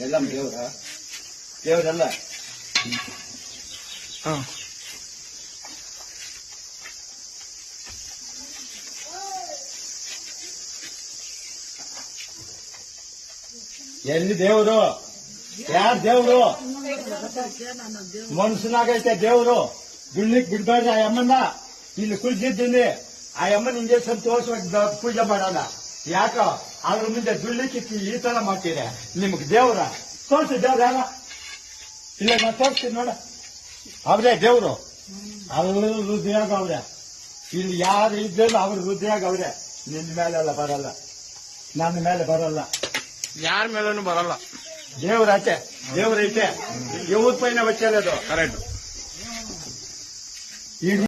ಎಲ್ಲ ದೇವ್ರ? ದೇವ್ರಲ್ಲ? ಹಾ. ಎಲ್ಲಿ ದೇವ್ರು? ಯಾರ್ ದೇವ್ರು? ಮನ್ಸನಾಗೈತೆ ದೇವ್ರು. ಬಿಡ್ಲಿಕ್ ಬಿಡ್ಬೇಡ್ರಿ ಆ ಅಮ್ಮನ್ನ. ಇಲ್ಲಿ ಕುಳಿತಿದ್ದೀನಿ ಆ ಅಮ್ಮನ ಇಂಜೆಕ್ಷನ್ ಸಂತೋಷವಾಗಿ ಪೂಜೆ ಮಾಡೋಣ. ಯಾಕ? ಅದ್ರ ಮುಂದೆ ದುಡ್ಲಿಕ್ಕೆ ಈ ತರ ಮಾಡ್ತೀರ? ನಿಮ್ಗೆ ದೇವ್ರ ತೋರ್ಸಿ ದೇವ್ರ ಯಾರ? ಇಲ್ಲ ನಾ ತೋರಿಸ್ತೀನಿ ನೋಡ. ಅವ್ರೇ ದೇವ್ರು. ಅವರು ಹೃದಯಾಗ ಅವ್ರೆ. ಇಲ್ಲಿ ಯಾರು ಇದ್ದೇನೋ ಅವ್ರ ಹೃದಯಾಗ ಅವ್ರೆ. ನಿನ್ನ ಮೇಲೆಲ್ಲ ಬರಲ್ಲ. ನನ್ನ ಮೇಲೆ ಬರಲ್ಲ. ಯಾರ ಮೇಲೂ ಬರಲ್ಲ. ದೇವ್ರಾಚೆ ದೇವ್ರೈತೆ ಇವ್ರ ಪೈನ ಬಚ್ಚಲ್ಲದು ಕರೆಕ್ಟ್ ಈಗ